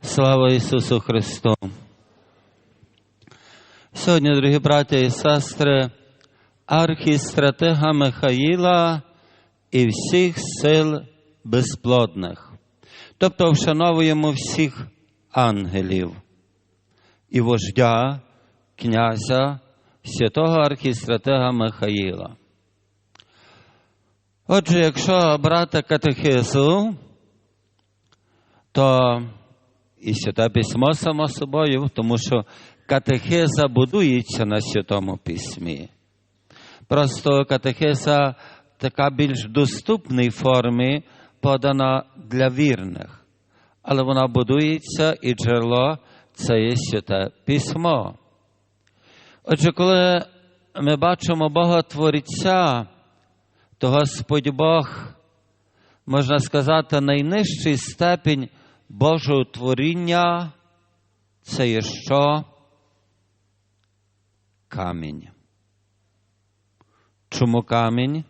Слава Ісусу Христу! Сьогодні, дорогі браття і сестри, архістратега Михаїла і всіх сил безплодних. Тобто вшановуємо всіх ангелів і вождя, князя, святого архістратега Михаїла. Отже, якщо брати катехизу, то і святе письмо само собою, тому що катехиза будується на святому письмі. Просто катехиза така більш доступній формі подана для вірних. Але вона будується і джерело це є святе письмо. Отже, коли ми бачимо Бога Творця, то Господь Бог, можна сказати, найнижчий степінь Божого творіння це є що? Камінь. Чому камінь?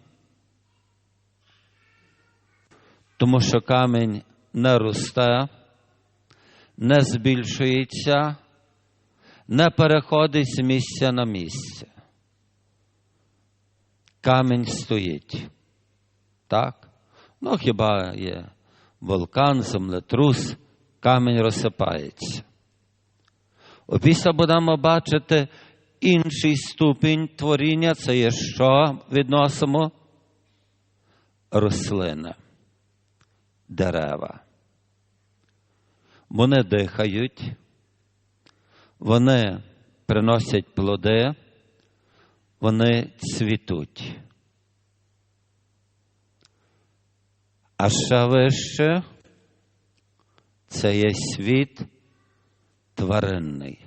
Тому що камінь не росте, не збільшується, не переходить з місця на місце. Камінь стоїть. Так? Ну, хіба є вулкан, землетрус, камінь розсипається. Опісля будемо бачити інший ступінь творіння, це є що відносимо? Рослини, дерева. Вони дихають, вони приносять плоди, вони цвітуть. А ще вище це є світ тваринний,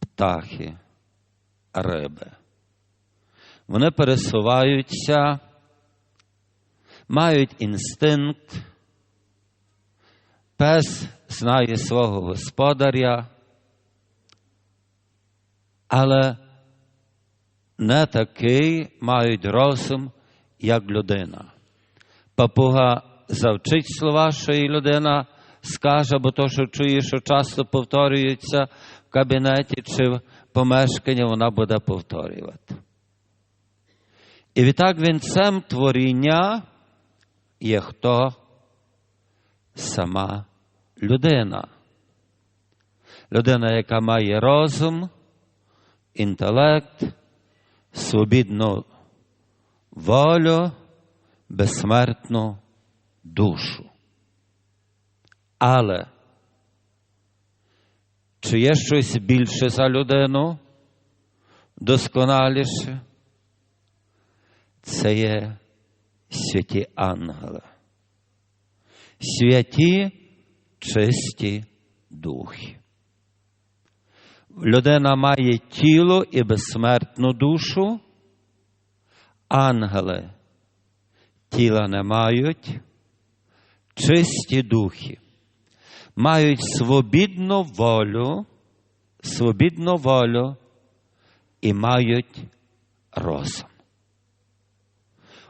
птахи, риби. Вони пересуваються, мають інстинкт, пес знає свого господаря, але не такий мають розум, як людина папуга завчить слова, що і людина скаже, бо то, що чує, що часто повторюється в кабінеті чи в помешканні, вона буде повторювати. І відтак вінцем творіння є хто сама людина. Людина, яка має розум, інтелект, свобідну волю безсмертну душу. Але чи є щось більше за людину, досконаліше? Це є святі ангели, святі чисті духи. Людина має тіло і безсмертну душу, ангели тіла не мають, чисті духи, мають свобідну волю, свобідну волю і мають розум.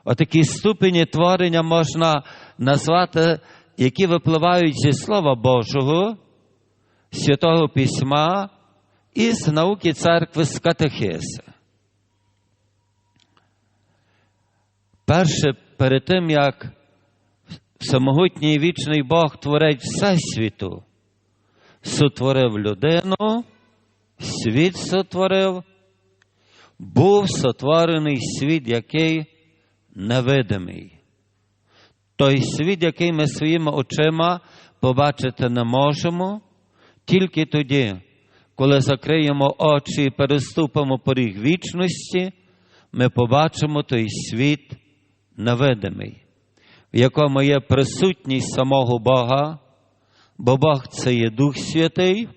Отакі ступені творення можна назвати, які випливають зі Слова Божого, Святого Письма і з науки церкви з катехизи. Перше перед тим, як самогутній вічний Бог творець Всесвіту, сотворив людину, світ сотворив, був сотворений світ, який невидимий. Той світ, який ми своїми очима побачити не можемо, тільки тоді, коли закриємо очі і переступимо поріг вічності, ми побачимо той світ невидимий, в якому є присутність самого Бога, бо Бог це є Дух Святий,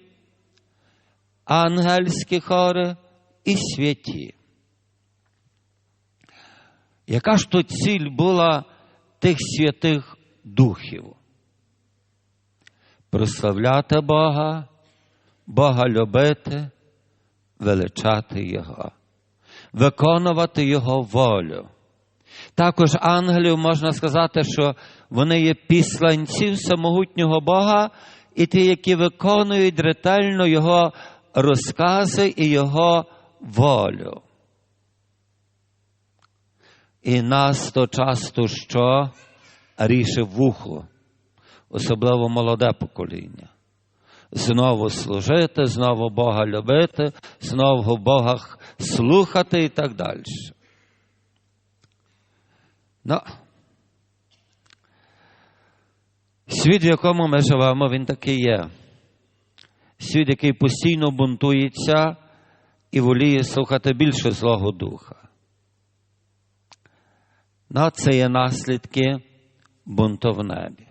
ангельські хори і святі. Яка ж то ціль була тих святих духів? Прославляти Бога, Бога любити, величати Його, виконувати Його волю. Також ангелів можна сказати, що вони є післанці всемогутнього Бога і ті, які виконують ретельно Його розкази і Його волю. І нас то часто що ріше вухо, особливо молоде покоління. Знову служити, знову Бога любити, знову Бога слухати і так далі. Ну, світ, в якому ми живемо, він такий є. Світ, який постійно бунтується і воліє слухати більше Злого Духа. Ну, це є наслідки бунту в небі.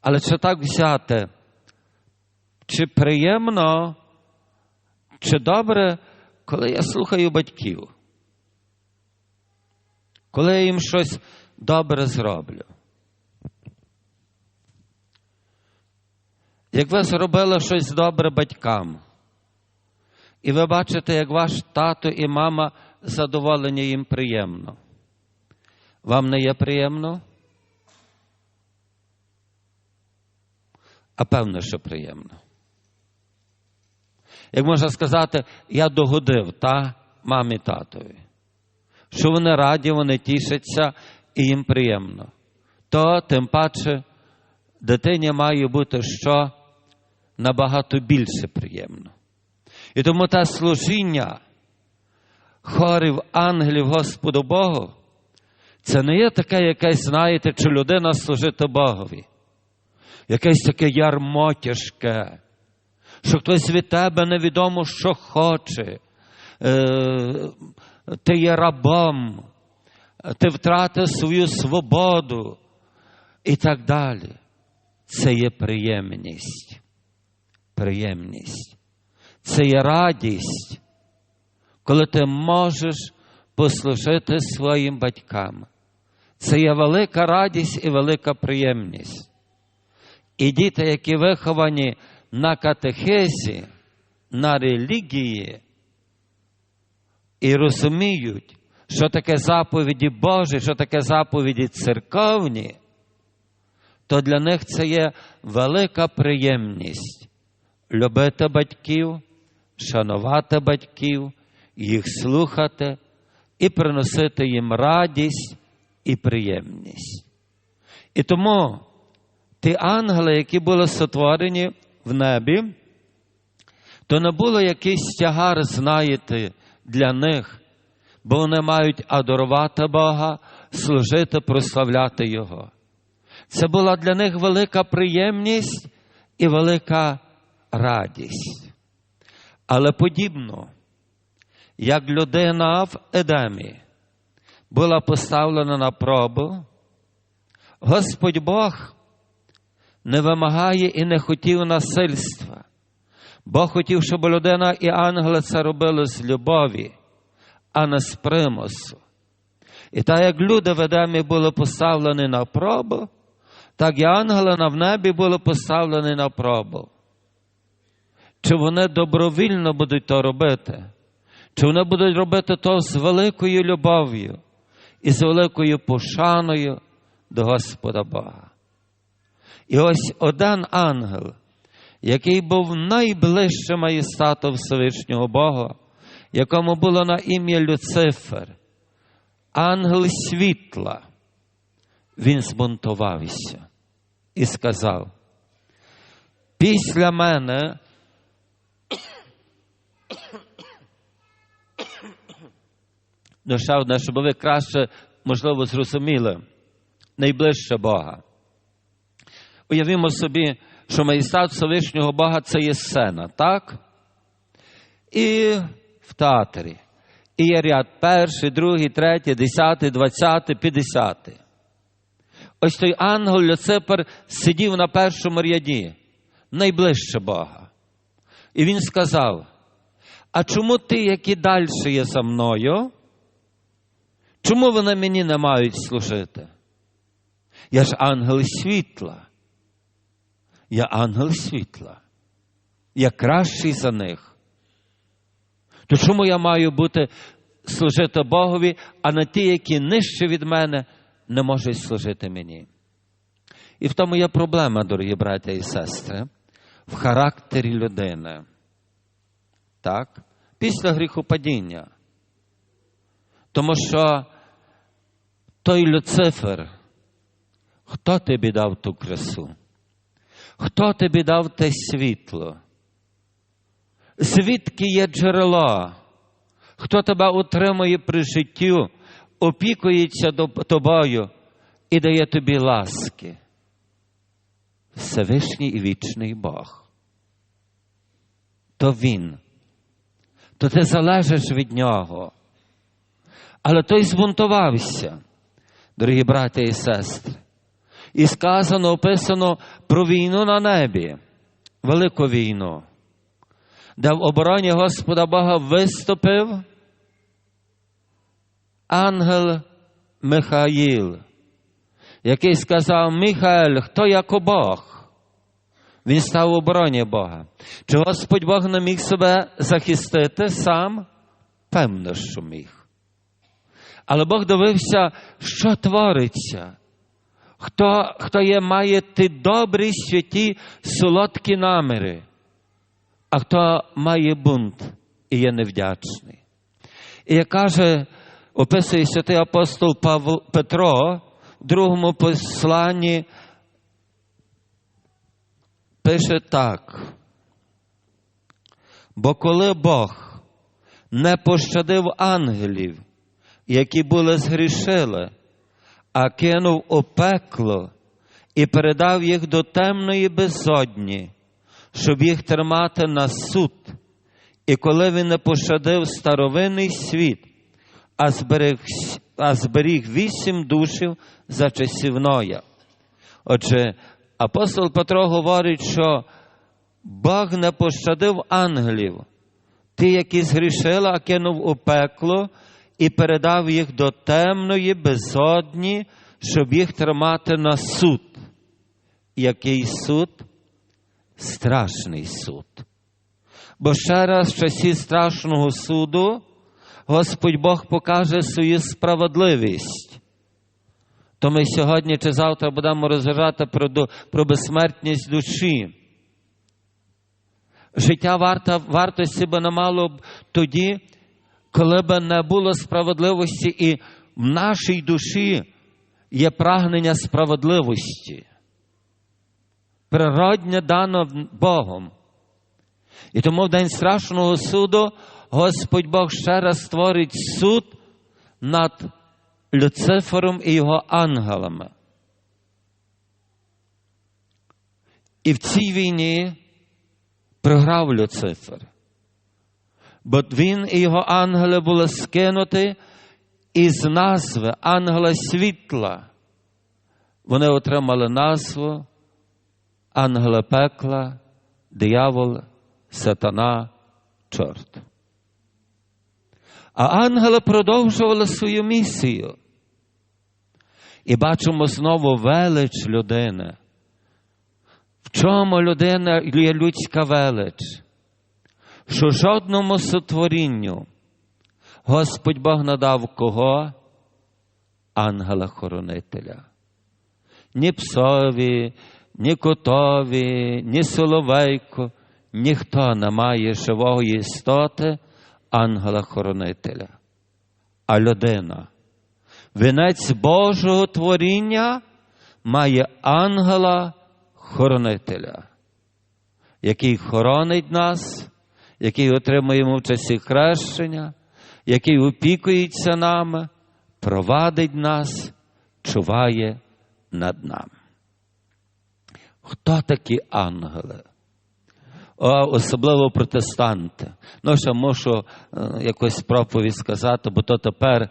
Але чи так взяти? Чи приємно, чи добре, коли я слухаю батьків? Коли я їм щось добре зроблю? Як ви зробили щось добре батькам, і ви бачите, як ваш тато і мама задоволені їм приємно. Вам не є приємно? А певно, що приємно. Як можна сказати, я догодив та мамі татові, що вони раді, вони тішаться і їм приємно. То тим паче дитині має бути що набагато більше приємно. І тому те служіння хорів ангелів Господу Богу, це не є таке якесь, знаєте, чи людина служити Богові. Якесь таке ярмо тяжке, що хтось від тебе невідомо, що хоче. Е, ти є рабом, ти втратив свою свободу і так далі. Це є приємність. Приємність. Це є радість, коли ти можеш послужити своїм батькам. Це є велика радість і велика приємність. І діти, які виховані на катехезі, на релігії, і розуміють, що таке заповіді Божі, що таке заповіді церковні, то для них це є велика приємність любити батьків, шанувати батьків, їх слухати і приносити їм радість і приємність. І тому ті ангели, які були сотворені в небі, то не було якийсь тягар, знаєте, для них, бо вони мають адорувати Бога, служити, прославляти Його. Це була для них велика приємність і велика радість. Але подібно, як людина в Едемі була поставлена на пробу, Господь Бог не вимагає і не хотів насильства. Бог хотів, щоб людина і ангели це робили з любові, а не з примусу. І так як люди в Едемі були поставлені на пробу, так і ангели в небі були поставлені на пробу. Чи вони добровільно будуть то робити? Чи вони будуть робити то з великою любов'ю і з великою пошаною до Господа Бога? І ось один ангел, який був найближчим маєстатом Всевишнього Бога, якому було на ім'я Люцифер, ангел світла, він збунтувався і сказав: після мене. Ну, ще щоб ви краще, можливо, зрозуміли найближче Бога. Уявімо собі, що маєстат Всевишнього Бога це є сцена, так? І в театрі. І є ряд перший, другий, третій, десятий, двадцятий, п'ятдесятий. Ось той ангел Люципер сидів на першому ряді, найближче Бога. І він сказав: А чому ти, які далі є за мною? Чому вони мені не мають служити? Я ж ангел світла. Я ангел світла. Я кращий за них. То чому я маю бути служити Богові, а на ті, які нижче від мене, не можуть служити мені. І в тому є проблема, дорогі браття і сестри, в характері людини. Так? Після гріхопадіння. Тому що той Люцифер, хто тобі дав ту красу? Хто тобі дав те світло? Звідки є джерело? Хто тебе утримує при життю, опікується тобою і дає тобі ласки? Всевишній і вічний Бог. То Він. То ти залежиш від Нього. Але той збунтувався, дорогі брати і сестри. І сказано, описано про війну на небі, велику війну, де в обороні Господа Бога виступив ангел Михаїл, який сказав: Михаель, хто як Бог? Він став в обороні Бога. Чи Господь Бог не міг себе захистити сам? Певно, що міг. Але Бог дивився, що твориться. Хто хто є, має ті добрі, святі, солодкі наміри, а хто має бунт і є невдячний. І як каже, описує святий апостол Павло Петро в другому посланні, пише так. Бо коли Бог не пощадив ангелів, які були згрішили, а кинув у пекло і передав їх до темної безодні, щоб їх тримати на суд. І коли він не пощадив старовинний світ, а зберіг, а зберіг вісім душів за часів Ноя. Отже, апостол Петро говорить, що Бог не пощадив ангелів, ті, які згрішили, а кинув у пекло і передав їх до темної безодні, щоб їх тримати на суд. Який суд? Страшний суд. Бо ще раз в часі страшного суду Господь Бог покаже свою справедливість. То ми сьогодні чи завтра будемо розважати про, про безсмертність душі. Життя варта, вартості би не мало б тоді, коли б не було справедливості, і в нашій душі є прагнення справедливості. Природне дано Богом. І тому в день страшного суду Господь Бог ще раз створить суд над Люцифером і його ангелами. І в цій війні програв Люцифер. Бо він і його ангели були скинуті із назви ангела світла. Вони отримали назву ангела пекла, диявол, сатана, чорт. А ангели продовжували свою місію. І бачимо знову велич людини. В чому людина є людська велич? Що жодному сотворінню Господь Бог надав кого? Ангела-хоронителя. Ні псові, ні котові, ні соловейко, ніхто не має живої істоти ангела-хоронителя. А людина, вінець Божого творіння має ангела-хоронителя, який хоронить нас, який отримуємо в часі хрещення, який опікується нами, провадить нас, чуває над нами. Хто такі ангели? Особливо протестанти. Ну, ще можу якось проповідь сказати, бо то тепер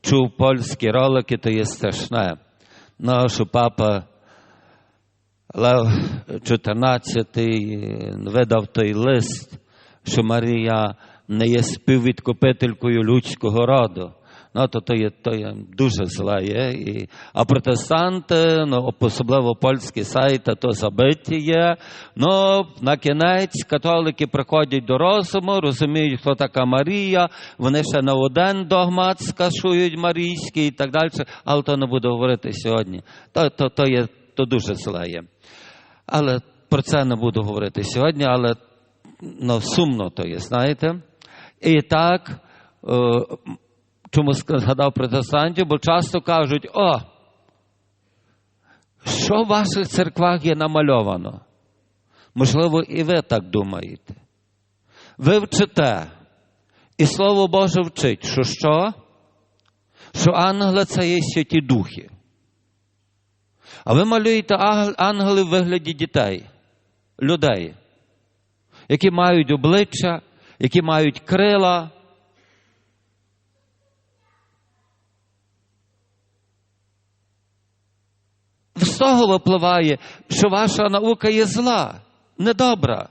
чув польські ролики, то є страшне. Ну, що папа Лев XIV видав той лист, що Марія не є співвідкупителькою людського роду. ну, то, то, є, то є дуже зле є. І, а протестанти, ну, особливо польські сайти, то забиті є. Ну, на кінець католики приходять до розуму, розуміють, хто така Марія, вони ще на один догмат скашують марійський і так далі, але то не буду говорити сьогодні. То, то, то, є, то дуже зле є. Але про це не буду говорити сьогодні, але ну, сумно то є, знаєте. І так, е, чому згадав протестантів, бо часто кажуть, о, що в ваших церквах є намальовано? Можливо, і ви так думаєте. Ви вчите, і Слово Боже вчить, що що? Що ангели це є святі духи. А ви малюєте ангели в вигляді дітей, людей, які мають обличчя, які мають крила. З того випливає, що ваша наука є зла, недобра.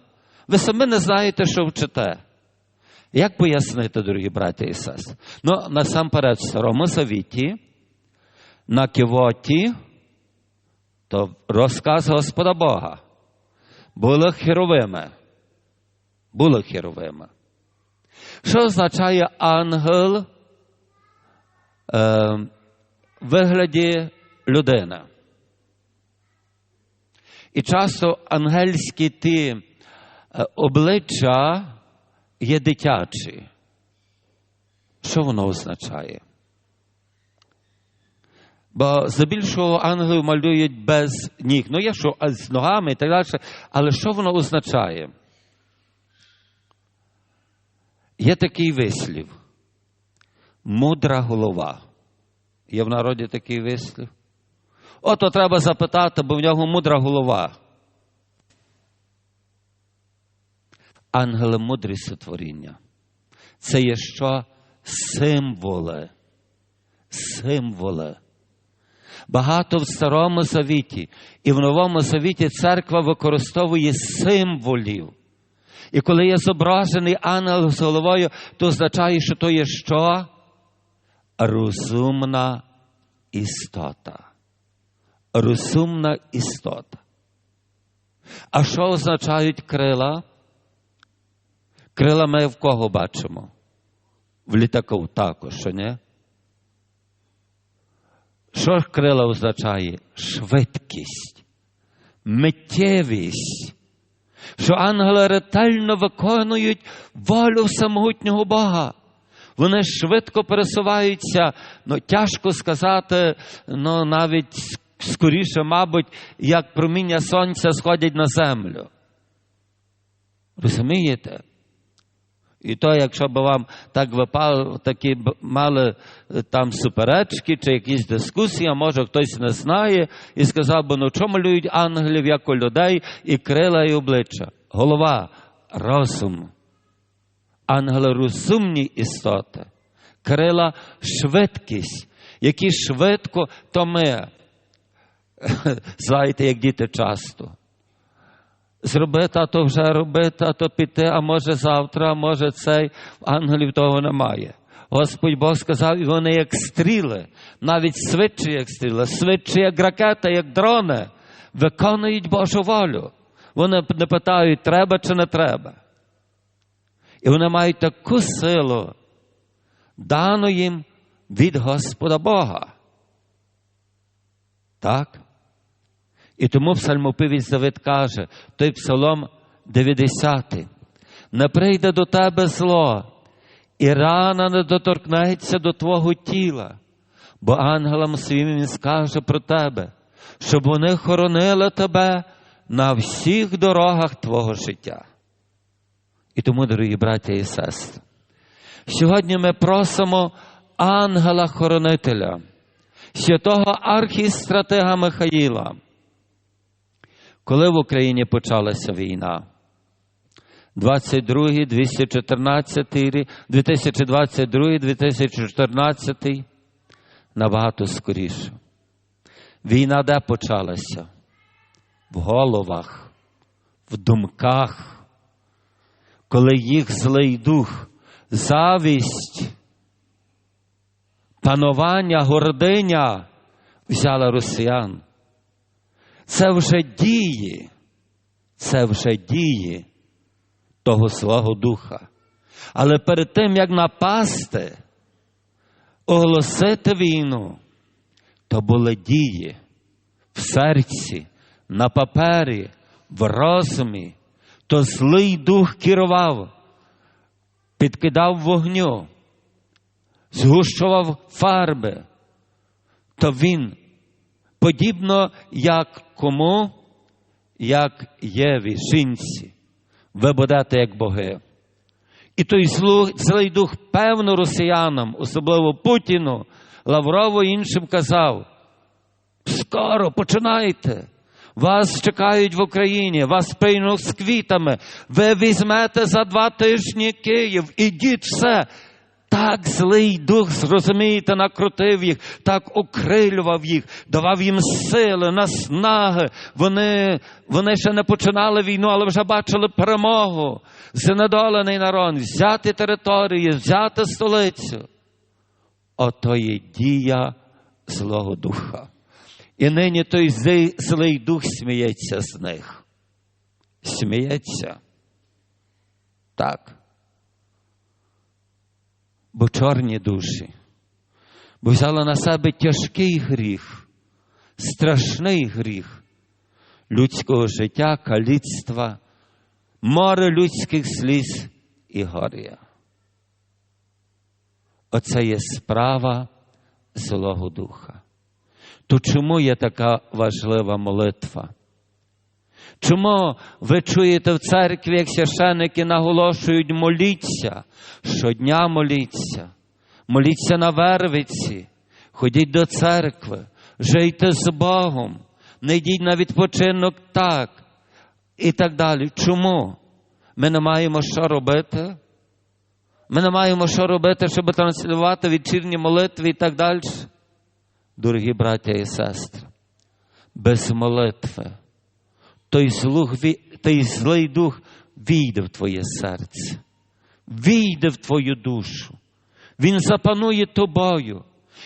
Ви самі не знаєте, що вчите. Як пояснити, дорогі браті і сестри? Ну, насамперед, в Старому Завіті, на кивоті, то розказ Господа Бога. Були херовими. Були херовими. Що означає ангел е, вигляді людини? І часто ангельські ті е, обличчя є дитячі. Що воно означає? Бо здебільшого ангелів малюють без ніг. Ну, є що з ногами і так далі. Але що воно означає? Є такий вислів. Мудра голова. Є в народі такий вислів. Ото треба запитати, бо в нього мудра голова. Ангели мудрі сотворіння. Це є що? Символи. Символи. Багато в Старому Завіті і в Новому Завіті церква використовує символів. І коли є зображений ангел з головою, то означає, що то є що? Розумна істота. Розумна істота. А що означають крила? Крила ми в кого бачимо? В літаку також, що ні? Що крила означає? Швидкість, миттєвість, що ангели ретельно виконують волю самогутнього Бога. Вони швидко пересуваються, ну тяжко сказати, ну навіть скоріше, мабуть, як проміння сонця сходять на землю. Розумієте? І то, якщо б вам так випало, такі б мали е, там суперечки чи якісь дискусії, а може хтось не знає, і сказав би, ну чому малюють ангелів як у людей і крила, і обличчя? Голова, розум. Ангели розумні істоти, крила швидкість, які швидко, то ми, знаєте, як діти часто зробити, а то вже робити, а то піти, а може завтра, а може цей. Ангелів того немає. Господь Бог сказав, і вони як стріли, навіть швидше, як стріли, швидше, як ракета, як дрони, виконують Божу волю. Вони не питають, треба чи не треба. І вони мають таку силу, дану їм від Господа Бога. Так? І тому псалмопивець Давид каже, той псалом 90. Не прийде до тебе зло, і рана не доторкнеться до твого тіла, бо ангелам своїм він скаже про тебе, щоб вони хоронили тебе на всіх дорогах твого життя. І тому, дорогі браття і сестри, сьогодні ми просимо ангела-хоронителя, святого архістратега Михаїла. Коли в Україні почалася війна? 22, 214 рік, 2022, 2014 набагато скоріше. Війна де почалася? В головах, в думках, коли їх злий дух, завість панування, гординя взяла росіян. Це вже дії, це вже дії того Свого Духа. Але перед тим, як напасти, оголосити війну, то були дії в серці, на папері, в розумі, то злий дух керував, підкидав вогню, згущував фарби, то він, подібно як кому, як Єві, жінці, ви будете як боги. І той злий дух, певно, росіянам, особливо Путіну, Лаврову і іншим казав: скоро починайте. Вас чекають в Україні, вас приймуть з квітами. Ви візьмете за два тижні Київ, ідіть все. Так злий дух, зрозумієте, накрутив їх, так окрилював їх, давав їм сили, наснаги. Вони вони ще не починали війну, але вже бачили перемогу. Знедолений народ, взяти території, взяти столицю. Ото є дія Злого Духа. І нині той злий дух сміється з них. Сміється. Так бо чорні душі, бо взяла на себе тяжкий гріх, страшний гріх людського життя, каліцтва, море людських сліз і горя. Оце є справа Злого Духа. То чому є така важлива молитва? Чому ви чуєте в церкві, як священники наголошують, моліться, щодня моліться, моліться на вервиці, ходіть до церкви, жийте з Богом, не йдіть на відпочинок так і так далі. Чому? Ми не маємо що робити? Ми не маємо що робити, щоб транслювати вечірні молитви і так далі. Дорогі браття і сестри, без молитви той, злух, той злий дух війде в твоє серце, війде в твою душу. Він запанує тобою.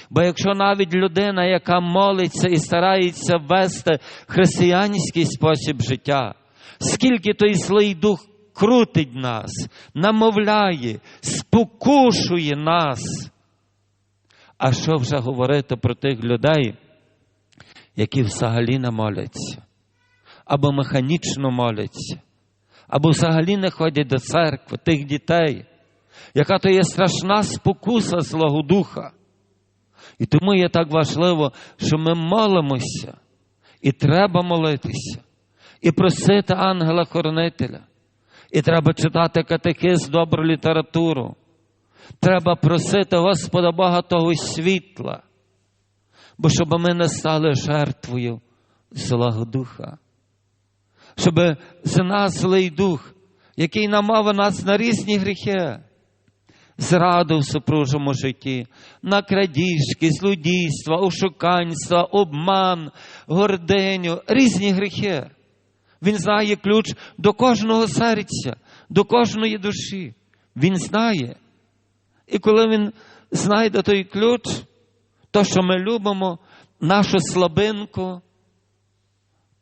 Бо якщо навіть людина, яка молиться і старається вести християнський спосіб життя, скільки той злий дух крутить нас, намовляє, спокушує нас. А що вже говорити про тих людей, які взагалі не моляться? Або механічно моляться, або взагалі не ходять до церкви тих дітей, яка то є страшна спокуса Злого Духа. І тому є так важливо, що ми молимося, і треба молитися, і просити ангела-хоронителя, і треба читати катехиз, добру літературу. Треба просити Господа Бога того світла, бо щоб ми не стали жертвою Злого Духа щоб з нас злий дух, який намав нас на різні гріхи, зраду в супружому житті, на крадіжки, злодійства, ошуканства, обман, гординю, різні гріхи. Він знає ключ до кожного серця, до кожної душі. Він знає. І коли він знайде той ключ, то, що ми любимо, нашу слабинку,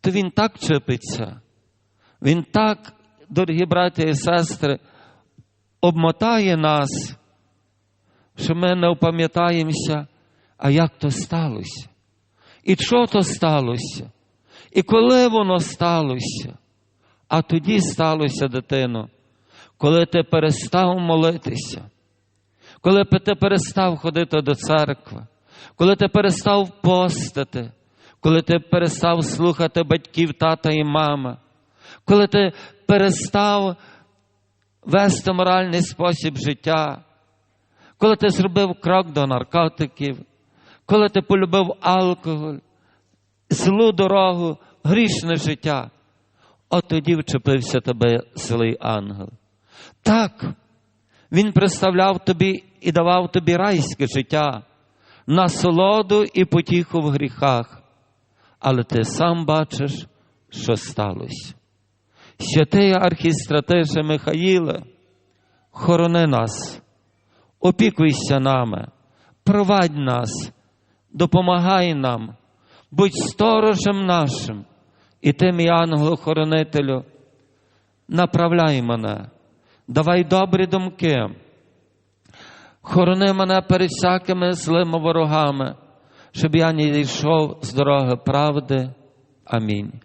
то він так чепиться, він так, дорогі браті і сестри, обмотає нас, що ми не опам'ятаємося, а як то сталося? І що то сталося? І коли воно сталося? А тоді сталося, дитино, коли ти перестав молитися, коли ти перестав ходити до церкви, коли ти перестав постати, коли ти перестав слухати батьків, тата і мама, коли ти перестав вести моральний спосіб життя, коли ти зробив крок до наркотиків, коли ти полюбив алкоголь, злу дорогу, грішне життя, от тоді вчепився тебе злий ангел. Так, він представляв тобі і давав тобі райське життя, насолоду і потіху в гріхах, але ти сам бачиш, що сталося. Святий архістратише Михаїле, хорони нас, опікуйся нами, провадь нас, допомагай нам, будь сторожем нашим і тим янголу-хоронителю, направляй мене, давай добрі думки, хорони мене перед всякими злими ворогами, щоб я не йшов з дороги правди. Амінь.